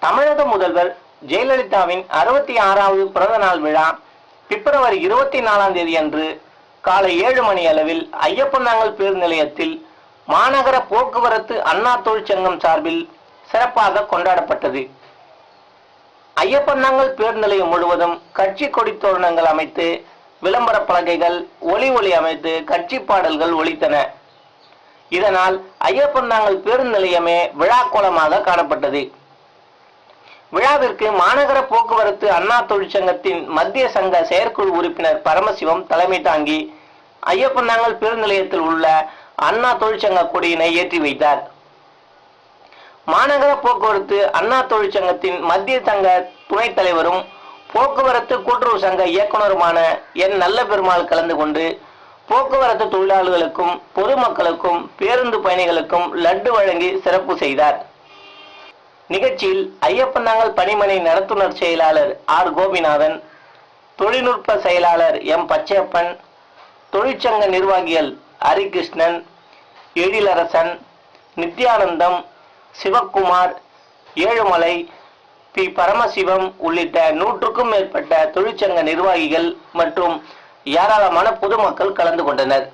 தமிழக முதல்வர் ஜெயலலிதாவின் அறுபத்தி ஆறாவது பிறந்த நாள் விழா பிப்ரவரி இருபத்தி நாலாம் தேதி அன்று காலை ஏழு மணி அளவில் ஐயப்பநாங்கல் பேருந்து நிலையத்தில் மாநகர போக்குவரத்து அண்ணா தொழிற்சங்கம் சார்பில் சிறப்பாக கொண்டாடப்பட்டது. ஐயப்பநாங்கல் பேருந்து நிலையம் முழுவதும் கட்சி கொடி தோரணங்கள் அமைத்து விளம்பர பலகைகள் ஒலி ஒளி அமைத்து கட்சி பாடல்கள் ஒலித்தன. இதனால் ஐயப்பநாங்கல் பேருந்து நிலையமே விழாக்கோலமாக காணப்பட்டது. விழாவிற்கு மாநகர போக்குவரத்து அண்ணா தொழிற்சங்கத்தின் மத்திய சங்க செயற்குழு உறுப்பினர் பரமசிவம் தலைமை தாங்கி ஐயப்பந்தாங்கல் பேருந்து நிலையத்தில் உள்ள அண்ணா தொழிற்சங்க கொடியினை ஏற்றி வைத்தார். மாநகர போக்குவரத்து அண்ணா தொழிற்சங்கத்தின் மத்திய சங்க துணைத் தலைவரும் போக்குவரத்து கூட்டுறவு சங்க இயக்குனருமான என் நல்ல பெருமாள் கலந்து கொண்டு போக்குவரத்து தொழிலாளர்களுக்கும் பொதுமக்களுக்கும் பேருந்து பயணிகளுக்கும் லட்டு வழங்கி சிறப்பு செய்தார். நிகழ்ச்சியில் ஐயப்பந்தாங்கல் பணிமனை நடத்துனர் செயலாளர் ஆர் கோபிநாதன் தொழில்நுட்ப செயலாளர் எம் பச்சையப்பன் தொழிற்சங்க நிர்வாகிகள் ஹரிகிருஷ்ணன் எழிலரசன் நித்யானந்தம் சிவக்குமார் ஏழுமலை பி. பரமசிவம் உள்ளிட்ட நூற்றுக்கும் மேற்பட்ட தொழிற்சங்க நிர்வாகிகள் மற்றும் ஏராளமான பொதுமக்கள் கலந்து கொண்டனர்.